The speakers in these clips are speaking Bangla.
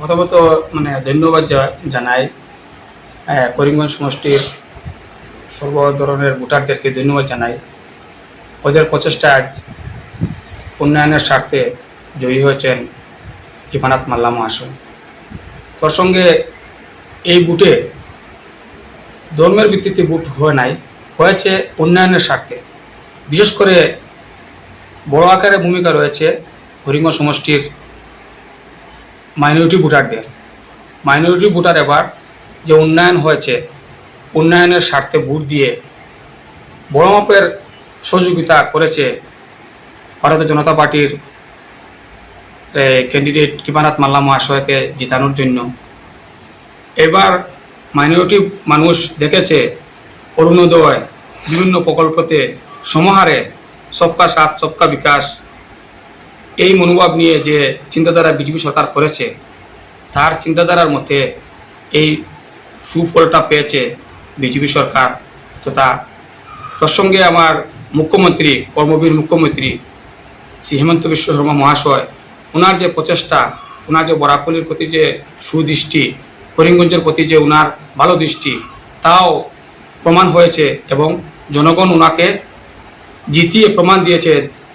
প্রথমত মানে ধন্যবাদ জানাই করিমগঞ্জ সমষ্টির সর্ব ধরনের ভোটারদেরকে ধন্যবাদ জানাই। ওদের প্রচেষ্টায় আজ উন্নয়নের স্বার্থে জয়ী হয়েছেন কৃপানাথ মাল্লা মহাশয়। তোর সঙ্গে এই বুটে ধর্মের ভিত্তিতে বুট হয়ে নাই, হয়েছে উন্নয়নের স্বার্থে। বিশেষ করে বড় আকারে ভূমিকা রয়েছে হরিঙ্গ সমষ্টির মাইনরিটি ভোটারদের। মাইনরিটি ভোটার এবার যে উন্নয়ন হয়েছে, উন্নয়নের স্বার্থে ভোট দিয়ে বড় মাপের সহযোগিতা করেছে ভারতীয় জনতা পার্টির ক্যান্ডিডেট কৃপানাথ মাল্লা মহাশয়কে জিতানোর জন্য। এবার মাইনরিটি মানুষ দেখেছে অরুণোদয় বিভিন্ন প্রকল্পতে সমাহারে সবকা সাথ, সবকা বিকাশ এই মনোভাব নিয়ে যে চিন্তাধারা বিজেপি সরকার করেছে, তার চিন্তাধারার মধ্যে এই সুফলটা পেয়েছে বিজেপি সরকার তথা তার সঙ্গে আমার মুখ্যমন্ত্রী, কর্মবীর মুখ্যমন্ত্রী শ্রী হেমন্ত বিশ্ব শর্মা মহাশয় ওনার যে প্রচেষ্টা ওনার যে বরাকলির প্রতি যে সুদৃষ্টি, করিমগঞ্জের প্রতি যে ওনার ভালো দৃষ্টি, তাও প্রমাণ হয়েছে এবং জনগণ ওনাকে জিতিয়ে প্রমাণ দিয়েছে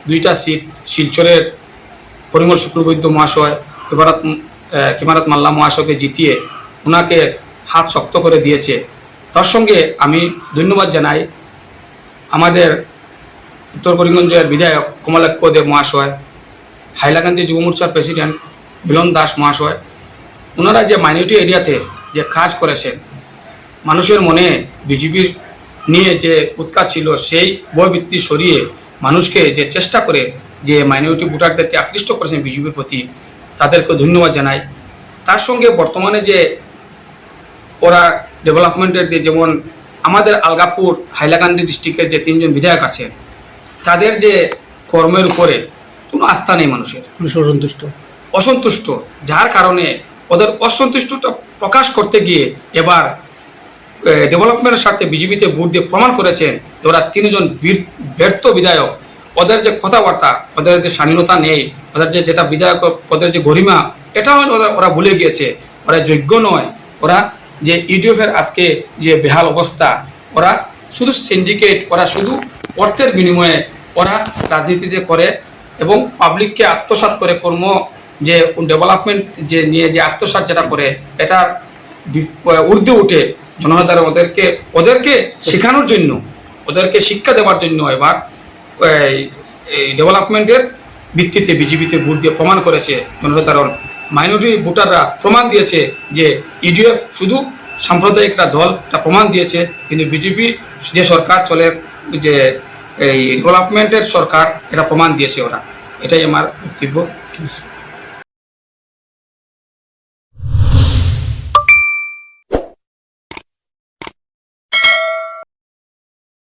দুইটা সিট শিলচরের পরিমল শুক্লবৈদ্য মহাশয়, কিমারত কিমারত মাল্লা মহাশয়কে জিতিয়ে ওনাকে হাত শক্ত করে দিয়েছে। তার সঙ্গে আমি ধন্যবাদ জানাই আমাদের উত্তর করিমগঞ্জের বিধায়ক কমলাক্ষ দেব মহাশয় হাইলাকান্দি যুব মোর্চার প্রেসিডেন্ট মিলন দাস মহাশয়। ওনারা যে মাইনরিটি এরিয়াতে যে কাজ করেছেন, মানুষের মনে বিজেপির নিয়ে যে উৎকাত ছিল, সেই বয়বৃত্তি সরিয়ে মানুষকে যে চেষ্টা করে যে মাইনরিটি ভোটারদেরকে আকৃষ্ট করেছেন বিজেপির প্রতি তাদেরকে ধন্যবাদ জানাই। তার সঙ্গে বর্তমানে যে ওরা ডেভেলপমেন্টের যে যেমন আমাদের আলগাপুর হাইলাকান্দি ডিস্ট্রিক্টের যে তিনজন বিধায়ক আছেন তাদের যে কর্মের উপরে কোনো আস্থা নেই মানুষের। অসন্তুষ্ট। অসন্তুষ্ট যার কারণে ওদের অসন্তুষ্টটা প্রকাশ করতে গিয়ে এবার ডেভেলপমেন্টের সাথে বিজেপিতে ভোট দিয়ে প্রমাণ করেছেন ওরা তিনজন বীর- ব্যর্থ বিধায়ক। ওদের যে কথাবার্তা, ওদের যে স্বাধীনতা নেই, ওদের যে যেটা বিধায়ক, ওদের যে গরিমা এটাও ওরা ওরা ভুলে গিয়েছে। ওরা যোগ্য নয়। ওরা যে ইউডিএফের আজকে যে বেহাল অবস্থা, ওরা শুধু সিন্ডিকেট ওরা শুধু অর্থের বিনিময়ে ওরা রাজনীতিতে করে এবং পাবলিককে আত্মসাৎ করে কর্ম, যে ডেভেলপমেন্ট যে নিয়ে যে আত্মসাৎ যেটা করে এটার বি- ঊর্ধ্বে উঠে জনসাধারণ ওদেরকে ওদেরকে শেখানোর জন্য, ওদেরকে শিক্ষা দেওয়ার জন্য এবার ডেভেলপমেন্টের ভিত্তিতে বিজেপিতে ভোট দিয়ে প্রমাণ করেছে জনসাধারণ মাইনরিটি ভোটাররা প্রমাণ দিয়েছে যে ইডিএফ শুধু সাম্প্রদায়িকটা দল এটা প্রমাণ দিয়েছে, কিন্তু বিজেপি যে সরকার চলে, যে এই ডেভেলপমেন্টের সরকার, এটা প্রমাণ দিয়েছে ওরা। এটাই আমার বক্তব্য।